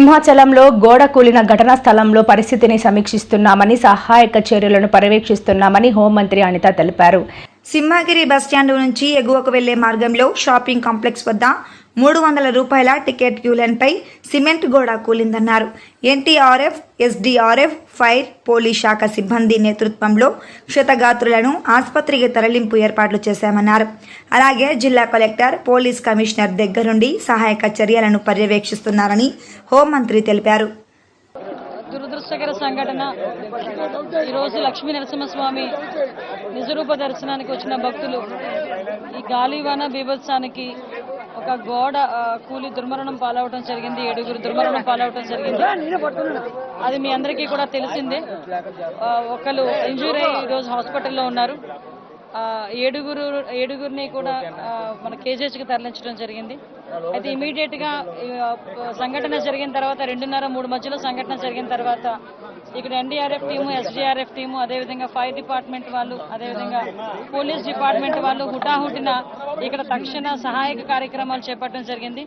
సింహాచలంలో గోడ కూలిన ఘటనా స్థలంలో పరిస్థితిని సమీక్షిస్తున్నామని సహాయక చర్యలను పర్యవేక్షిస్తున్నామని హోంమంత్రి అనిత తెలిపారు. సింహగిరి బస్టాండ్ నుంచి ఎగువకు వెళ్ళే మార్గంలో షాపింగ్ కాంప్లెక్స్ వద్ద మూడు వందల రూపాయల టికెట్ క్యూలైన్పై సిమెంట్ గోడ కూలిందన్నారు. ఎన్టీఆర్ఎఫ్ ఎస్డీఆర్ఎఫ్ ఫైర్ పోలీస్ శాఖ సిబ్బంది నేతృత్వంలో క్షతగాత్రులను ఆసుపత్రికి తరలింపు ఏర్పాట్లు చేశామన్నారు. అలాగే జిల్లా కలెక్టర్ పోలీస్ కమిషనర్ దగ్గరుండి సహాయక చర్యలను పర్యవేక్షిస్తున్నారని హోంమంత్రి తెలిపారు. దురదృష్టకర సంఘటన. ఈరోజు లక్ష్మీ నరసింహస్వామి నిజరూప దర్శనానికి వచ్చిన భక్తులు ఈ గాలివాన బీభత్సానికి ఒక గోడ కూలి దుర్మరణం పాలవటం జరిగింది ఏడుగురు దుర్మరణం పాలవటం జరిగింది. అది మీ అందరికీ కూడా తెలిసిందే. ఒకరు ఇంజూరీ ఈరోజు హాస్పిటల్లో ఉన్నారు. ఏడుగురు ఏడుగురిని కూడా మన కేజీహెచ్కి తరలించడం జరిగింది. అయితే ఇమీడియట్గా సంఘటన జరిగిన తర్వాత రెండున్నర మూడు మధ్యలో సంఘటన జరిగిన తర్వాత ఇక్కడ ఎన్డీఆర్ఎఫ్ టీము ఎస్డీఆర్ఎఫ్ టీము అదేవిధంగా ఫైర్ డిపార్ట్మెంట్ వాళ్ళు అదేవిధంగా పోలీస్ డిపార్ట్మెంట్ వాళ్ళు హుటాహుటిన ఇక్కడ తక్షణ సహాయక కార్యక్రమాలు చేపట్టడం జరిగింది.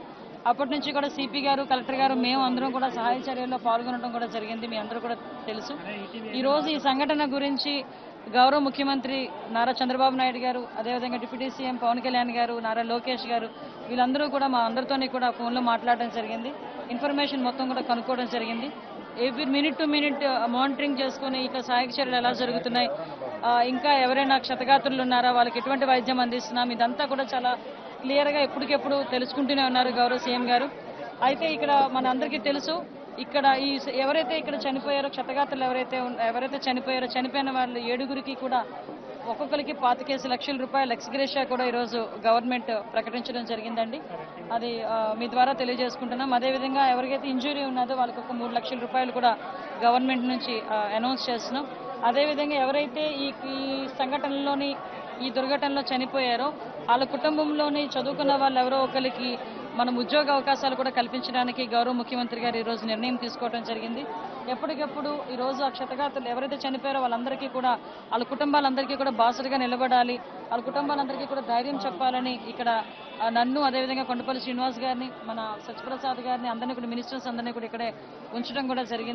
అప్పటి నుంచి కూడా సిపి గారు కలెక్టర్ గారు మేము అందరం కూడా సహాయ చర్యల్లో పాల్గొనడం కూడా జరిగింది మీ అందరూ కూడా తెలుసు. ఈ రోజు ఈ సంఘటన గురించి గౌరవ ముఖ్యమంత్రి నారా చంద్రబాబు నాయుడు గారు అదేవిధంగా డిప్యూటీ సీఎం పవన్ కళ్యాణ్ గారు నారా లోకేష్ గారు వీళ్ళందరూ కూడా మా అందరితోని కూడా ఫోన్లో మాట్లాడడం జరిగింది. ఇన్ఫర్మేషన్ మొత్తం కూడా కనుక్కోవడం జరిగింది. Every minute to minute monitoring చేసుకుని ఇక సహాయక చర్యలు ఎలా జరుగుతున్నాయి? ఇంకా ఎవరైనా క్షతగాత్రులు ఉన్నారా? వాళ్ళకి ఎటువంటి వైద్యం అందిస్తున్నాం? ఇదంతా కూడా చాలా క్లియర్గా ఎప్పటికెప్పుడు తెలుసుకుంటూనే ఉన్నారు గౌరవ సీఎం గారు. అయితే ఇక్కడ మన అందరికీ తెలుసు ఇక్కడ ఈ ఎవరైతే ఇక్కడ చనిపోయారో క్షతగాత్రులు ఎవరైతే ఎవరైతే చనిపోయారో చనిపోయిన వాళ్ళు ఏడుగురికి కూడా ఒక్కొక్కరికి పాతికేసి లక్షల రూపాయల ఎక్స్గ్రేషియా కూడా ఈరోజు గవర్నమెంట్ ప్రకటించడం జరిగిందండి. అది మీ ద్వారా తెలియజేసుకుంటున్నాం. అదేవిధంగా ఎవరికైతే ఇంజురీ ఉన్నదో వాళ్ళకి ఒక మూడు లక్షల రూపాయలు కూడా గవర్నమెంట్ నుంచి అనౌన్స్ చేస్తున్నాం. అదేవిధంగా ఎవరైతే ఈ ఈ సంఘటనలోని ఈ దుర్ఘటనలో చనిపోయారో వాళ్ళ కుటుంబంలోని చదువుకున్న వాళ్ళు ఎవరో ఒకరికి మనం ఉద్యోగ అవకాశాలు కూడా కల్పించడానికి గౌరవ ముఖ్యమంత్రి గారు ఈరోజు నిర్ణయం తీసుకోవడం జరిగింది. ఎప్పటికప్పుడు ఈ రోజు ఎవరైతే చనిపోయారో వాళ్ళందరికీ కూడా వాళ్ళ కుటుంబాలందరికీ కూడా బాసరిగా నిలబడాలి. వాళ్ళ కుటుంబాలందరికీ కూడా ధైర్యం చెప్పాలని ఇక్కడ నన్ను అదేవిధంగా కొండపల్లి శ్రీనివాస్ గారిని మన సత్యప్రసాద్ గారిని అందరినీ కూడా మినిస్టర్స్ అందరినీ కూడా ఇక్కడే ఉంచడం కూడా జరిగింది.